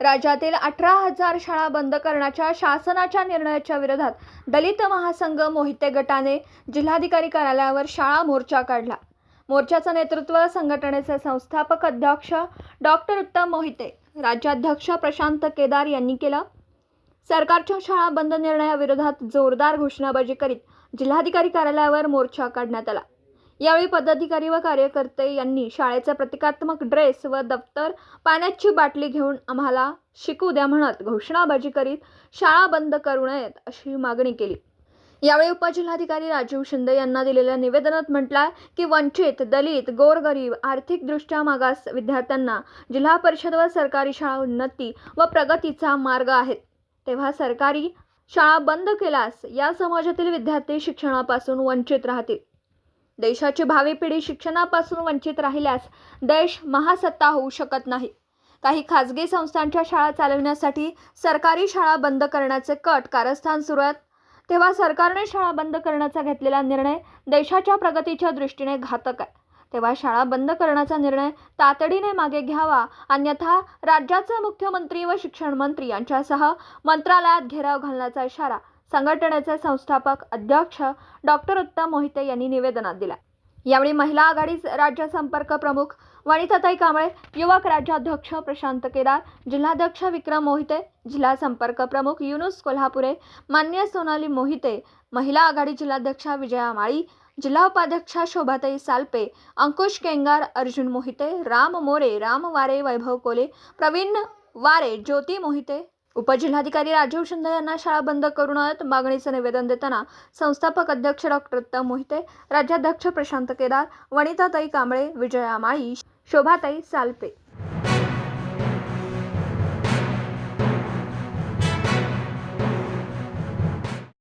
राज्यातील अठरा हजार शाळा बंद करण्याच्या शासनाच्या निर्णयाच्या विरोधात दलित महासंघ मोहिते गटाने जिल्हाधिकारी कार्यालयावर शाळा मोर्चा काढला. मोर्चाचं नेतृत्व संघटनेचे संस्थापक अध्यक्ष डॉक्टर उत्तम मोहिते राज्याध्यक्ष प्रशांत केदार यांनी केलं. सरकारच्या शाळा बंद निर्णयाविरोधात जोरदार घोषणाबाजी करीत जिल्हाधिकारी कार्यालयावर मोर्चा काढण्यात आला. यावेळी पदाधिकारी व कार्यकर्ते यांनी शाळेचा प्रतिकात्मक ड्रेस व दप्तर पाण्याची बाटली घेऊन आम्हाला शिकू द्या म्हणत घोषणाबाजी करीत शाळा बंद करू नयेत अशी मागणी केली. यावेळी उपजिल्हाधिकारी राजीव शिंदे यांना दिलेल्या निवेदनात म्हटलं की वंचित दलित गोरगरीब आर्थिकदृष्ट्या मागास विद्यार्थ्यांना जिल्हा परिषद व सरकारी शाळा उन्नती व प्रगतीचा मार्ग आहेत तेव्हा सरकारी शाळा बंद केल्यास या समाजातील विद्यार्थी शिक्षणापासून वंचित राहतील. देशाची भावी पिढी शिक्षणापासून वंचित राहिल्यास देश महासत्ता होऊ शकत नाही. काही खाजगी संस्थांच्या शाळा चालवण्यासाठी सरकारी शाळा बंद करण्याचे कट कारस्थान सुरू आहेत. तेव्हा सरकारने शाळा बंद करण्याचा घेतलेला निर्णय देशाच्या प्रगतीच्या दृष्टीने घातक आहे. तेव्हा शाळा बंद करण्याचा निर्णय तातडीने मागे घ्यावा अन्यथा राज्याचे मुख्यमंत्री व शिक्षण मंत्री यांच्यासह मंत्रालयात घेराव घालण्याचा इशारा संघटनेचे संस्थापक अध्यक्ष डॉक्टर उत्तम मोहिते यांनी निवेदनात दिला. यावेळी महिला आघाडी राज्य संपर्क प्रमुख वणिताताई कांबळे युवक राज्याध्यक्ष प्रशांत केदार जिल्हाध्यक्ष विक्रम मोहिते जिल्हा संपर्क प्रमुख युनुस कोल्हापुरे मान्य सोनाली मोहिते महिला आघाडी जिल्हाध्यक्षा विजया माळी जिल्हा उपाध्यक्षा शोभाताई सालपे अंकुश केंगार अर्जुन मोहिते राम मोरे राम वारे वैभव कोले प्रवीण वारे ज्योती मोहिते उपजिल्हाधिकारी राजीव शिंदे यांना शाळा बंद करू नयेत मागणीचं निवेदन देताना संस्थापक अध्यक्ष डॉक्टर उत्तम मोहिते राज्याध्यक्ष प्रशांत केदार वनिताताई कांबळे विजया माळी शोभाताई सालपे.